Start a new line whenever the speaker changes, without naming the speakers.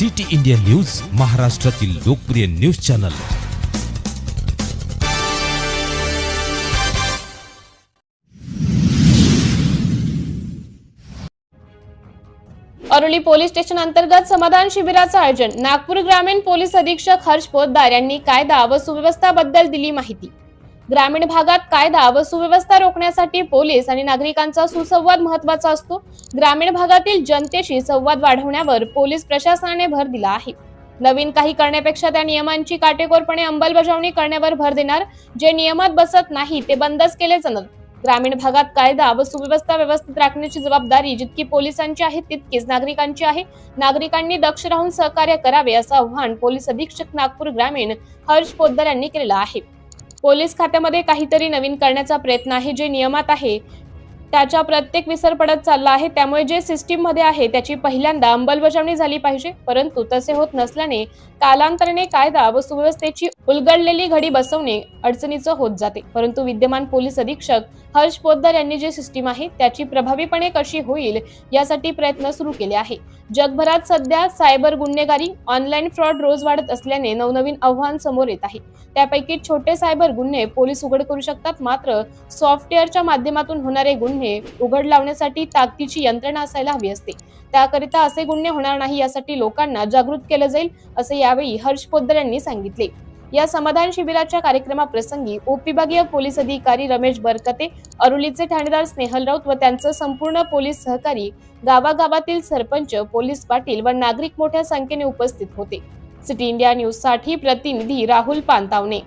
City India news महाराष्ट्रातील लोकप्रिय news channel.
Aruli police station अंतर्गत समाधान शिबिराचं आयोजन. नागपूर ग्रामीण पोलीस अधीक्षक हर्ष पोद्दार यांनी कायदा व सुव्यवस्थाबद्दल दिली माहिती. ग्रामीण भागात कायदा व सुव्यवस्था रोखण्यासाठी पोलीस आणि नागरिकांचा सुसंवाद महत्त्वाचा असतो. ग्रामीण भागातील जनतेशी संवाद वाढवण्यावर पोलीस प्रशासनाने भर दिला आहे. नवीन काही करण्यापेक्षा त्या नियमांची काटेकोरपणे अंमलबजावणी करण्यावर भर देणार जे नियमात बसत नाही ते बंदच केले जाणार. ग्रामीण भागात कायदा व सुव्यवस्था व्यवस्थित राखण्याची जबाबदारी जितकी पोलिसांची आहे तितकीच नागरिकांची आहे. नागरिकांनी दक्ष राहून सहकार्य करावे असं आव्हान पोलीस अधीक्षक नागपूर ग्रामीण हर्ष पोद्दार यांनी केलेलं आहे. पोलीस खात्यामध्ये काहीतरी नवीन करण्याचा प्रयत्न आहे जे नियमात आहे. त्याच्या प्रत्येक विसर पडत चालला आहे. त्यामुळे जे सिस्टीममध्ये आहे त्याची पहिल्यांदा अंमलबजावणी झाली पाहिजे. परंतु तसे होत नसल्याने कालांतराने कायदा व सुव्यवस्थेची उलगडलेली घडी बसवणे अडचणीचं होत जाते. परंतु विद्यमान पोलीस अधीक्षक हर्ष पोद्दार यांनी जी सिस्टीम आहे त्याची प्रभावीपणे कशी होईल यासाठी प्रयत्न सुरू केले आहे. जगभरात सध्या सायबर गुन्हेगारी ऑनलाईन फ्रॉड रोज वाढत असल्याने नवनवीन आव्हान समोर येत आहे. त्यापैकी छोटे सायबर गुन्हे पोलीस उघड करू शकतात मात्र सॉफ्टवेअरच्या माध्यमातून होणारे गुन्हे गुन्हे उघड लावण्यासाठी ताकदीची यंत्रणा असायला हवी असते. त्याकरिता असे गुन्हे होणार नाही यासाठी लोकांना जागृत केलं जाईल असे यावेळी हर्ष पोद्दार यांनी सांगितले. या समाधान शिबिराच्या कार्यक्रमाप्रसंगी उपविभागीय पोलीस अधिकारी रमेश बरकते अरुलीचे ठाणेदार स्नेहल राऊत व त्यांचं संपूर्ण पोलीस सहकारी गावागावातील सरपंच पोलीस पाटील व नागरिक मोठ्या संख्येने उपस्थित होते. सिटी इंडिया न्यूजसाठी प्रतिनिधी राहुल पांतावणे